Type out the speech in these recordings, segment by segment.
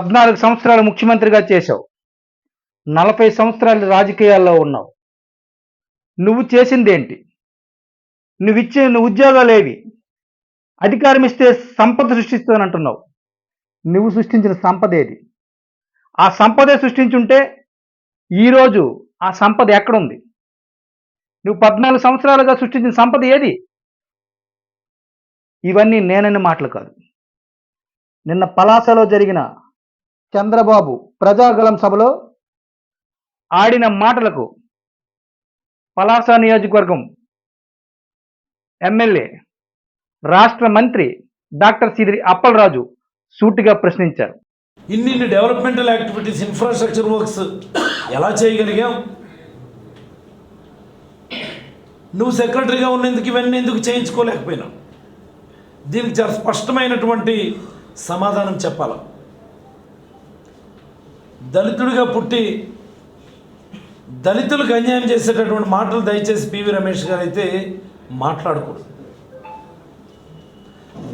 పద్నాలుగు సంవత్సరాలు ముఖ్యమంత్రిగా చేశావు. నలభై సంవత్సరాలు రాజకీయాల్లో ఉన్నావు. నువ్వు చేసిందేంటి? నువ్వు ఇచ్చే నువ్వు ఉద్యోగాలు ఏవి? అధికారం ఇస్తే సంపద సృష్టిస్తానంటున్నావు నువ్వు సృష్టించిన సంపద ఏది? ఆ సంపదే సృష్టించుంటే ఈరోజు ఆ సంపద ఎక్కడుంది? నువ్వు పద్నాలుగు సంవత్సరాలుగా సృష్టించిన సంపద ఏది? ఇవన్నీ నేనని మాటలు కాదు. నిన్న పలాసలో జరిగిన చంద్రబాబు ప్రజాగలం సభలో ఆడిన మాటలకు పలాస నియోజకవర్గం ఎమ్మెల్యే రాష్ట్ర మంత్రి డాక్టర్ సిదిరి అప్పలరాజు సూటిగా ప్రశ్నించారు. ఇన్ని ఇన్ని డెవలప్మెంటల్ యాక్టివిటీస్ ఇన్ఫ్రాస్ట్రక్చర్ వర్క్స్ ఎలా చేయగలిగాం? నువ్వు సెక్రటరీగా ఉన్నందుకు ఇవన్నీ ఎందుకు చేయించుకోలేకపోయినావు? దీనికి చాలా స్పష్టమైనటువంటి సమాధానం చెప్పాలా? దళితుడిగా పుట్టి దళితులకు అన్యాయం చేసేటటువంటి మాటలు దయచేసి పివి రమేష్ గారు అయితే మాట్లాడకూడదు.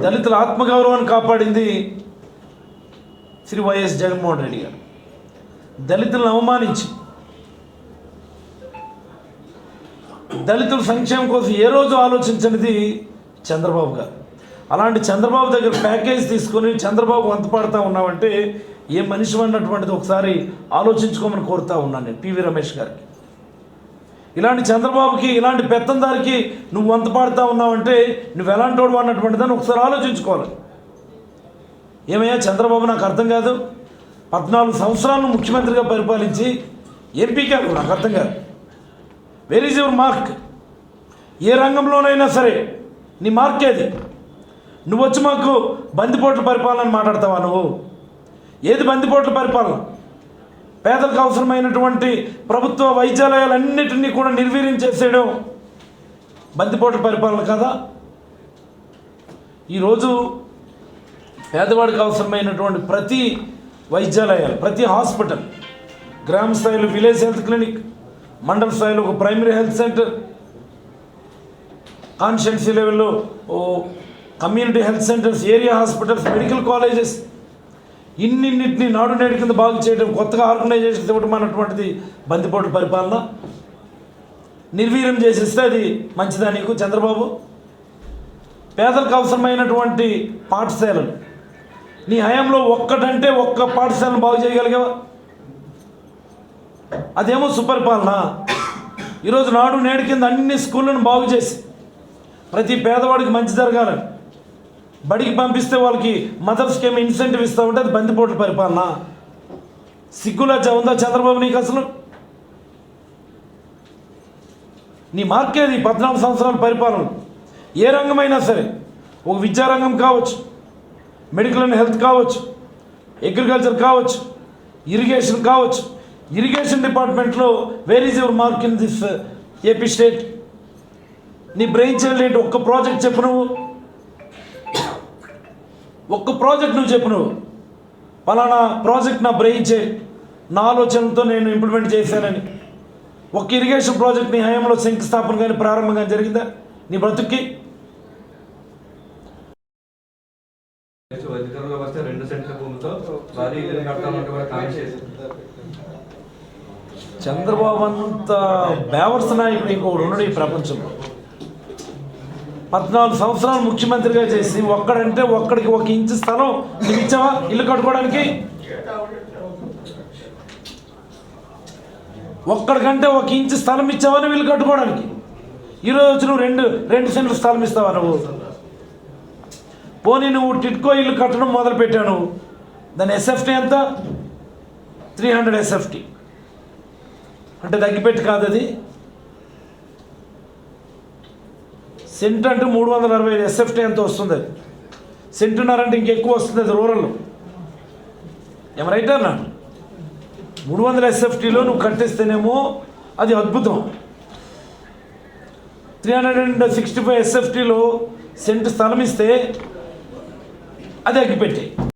దళితుల ఆత్మగౌరవాన్ని కాపాడింది శ్రీ వైఎస్ జగన్మోహన్ రెడ్డి గారు. దళితులను అవమానించి దళితుల సంక్షేమం కోసం ఏ రోజు ఆలోచించనిది చంద్రబాబు గారు. అలాంటి చంద్రబాబు దగ్గర ప్యాకేజ్ తీసుకొని చంద్రబాబు వంత పడతా ఉన్నావంటే ఏ మనిషి అన్నటువంటిది ఒకసారి ఆలోచించుకోమని కోరుతా ఉన్నాను నేను. పివి రమేష్ గారికి. ఇలాంటి చంద్రబాబుకి ఇలాంటి పెత్తందారికి నువ్వు వంత పాడుతూ ఉన్నావంటే నువ్వు ఎలాంటి వాడు అన్నటువంటిదని ఒకసారి ఆలోచించుకోవాలి. ఏమయ్యా చంద్రబాబు నాకు అర్థం కాదు. పద్నాలుగు సంవత్సరాలను ముఖ్యమంత్రిగా పరిపాలించి ఎంపీ కాదు నాకు అర్థం కాదు. వెర్ ఈజ్ యువర్ మార్క్ ఏ రంగంలోనైనా సరే నీ మార్క్ ఏది? నువ్వు వచ్చి మాకు బందిపోట్ల పరిపాలన మాట్లాడతావా నువ్వు? ఏది బందిపోట్ల పరిపాలన? పేదలకు అవసరమైనటువంటి ప్రభుత్వ వైద్యాలయాలన్నిటినీ కూడా నిర్వీర్యం చేసేయడం బందిపోట్ల పరిపాలన కదా? ఈరోజు పేదవాడికి అవసరమైనటువంటి ప్రతి వైద్యాలయాలు ప్రతి హాస్పిటల్ గ్రామ స్థాయిలో విలేజ్ హెల్త్ క్లినిక్ మండల స్థాయిలో ఒక ప్రైమరీ హెల్త్ సెంటర్ కాన్స్టిట్యున్సీ లెవెల్లో ఓ community health centres area hospitals medical colleges ఇన్నిన్నింటినీ నాడు నేడు కింద బాగు చేయడం కొత్తగా ఆర్గనైజేషన్ ఇవ్వడం అన్నటువంటిది బందిపోటు పరిపాలన. నిర్వీర్యం చేసిస్తే అది మంచిదా నీకు చంద్రబాబు? పేదలకు అవసరమైనటువంటి పాఠశాలలు. నీ హయాంలో ఒక్కటంటే ఒక్క పాఠశాలను బాగు చేయగలిగావా? అదేమో సుపరిపాలన. ఈరోజు నాడు నేడు కింద అన్ని స్కూళ్ళను బాగు చేసి ప్రతి పేదవాడికి మంచి జరగాలని బడికి పంపిస్తే వాళ్ళకి మదర్స్కి ఏమి ఇన్సెంటివ్ ఇస్తామంటే అది బందిపోట్ల పరిపాలన. సిగ్గులజ్జ ఉందా చంద్రబాబు నీకు అసలు? నీ మార్కేది పద్నాలుగు సంవత్సరాల పరిపాలన? ఏ రంగమైనా సరే ఒక విద్యారంగం కావచ్చు మెడికల్ అండ్ హెల్త్ కావచ్చు అగ్రికల్చర్ కావచ్చు ఇరిగేషన్ కావచ్చు. ఇరిగేషన్ డిపార్ట్మెంట్లో where is your mark in this AP state నీ బ్రెయిన్ చైల్డ్ ఏంటి? ఒక్క ప్రాజెక్ట్ చెప్పు నువ్వు. ఒక్క ప్రాజెక్ట్ నువ్వు చెప్పు నువ్వు. పలానా ప్రాజెక్ట్ నా బ్రెయిన్ చైల్డ్ నా ఆలోచనతో నేను ఇంప్లిమెంట్ చేశానని. ఒక్క ఇరిగేషన్ ప్రాజెక్ట్ నీ హయాంలో శంకుస్థాపన కానీ ప్రారంభం కానీ జరిగిందా? నీ బ్రతుక్కి? చంద్రబాబు అంత బేవర్స్ నాయకుడు ఇంకొకడు ఉన్నాడు ఈ ప్రపంచంలో. పద్నాలుగు సంవత్సరాలు ముఖ్యమంత్రిగా చేసి ఒక్కడంటే ఒక్కడికి ఒక ఇంచు స్థలం నువ్వు ఇచ్చావా? ఇల్లు కట్టుకోవడానికి? ఒక్కడికంటే ఒక ఇంచు స్థలం ఇచ్చావా నువ్వు ఇల్లు కట్టుకోవడానికి? ఈరోజు వచ్చి నువ్వు రెండు రెండు సెంట్లు స్థలం ఇస్తావా నువ్వు? పోనీ నువ్వు టిట్కో ఇల్లు కట్టడం మొదలు పెట్టావు దాని ఎస్ఎఫ్టీ ఎంత? త్రీ హండ్రెడ్ ఎస్ఎఫ్టీ అంటే తగ్గిపెట్టి కాదు అది. సెంట్ అంటే మూడు వందల అరవై ఐదు ఎస్ఎఫ్టీ ఎంత వస్తుంది. అది సెంటున్నారంటే ఇంకెక్కువ వస్తుంది అది రూరల్లో ఏమ రైట్ మూడు వందల ఎస్ఎఫ్టీలో నువ్వు కట్టేస్తేనేమో అది అద్భుతం. Three hundred and sixty five ఎస్ఎఫ్టీలో cent స్థలం ఇస్తే అది అగ్గిపెట్టాయి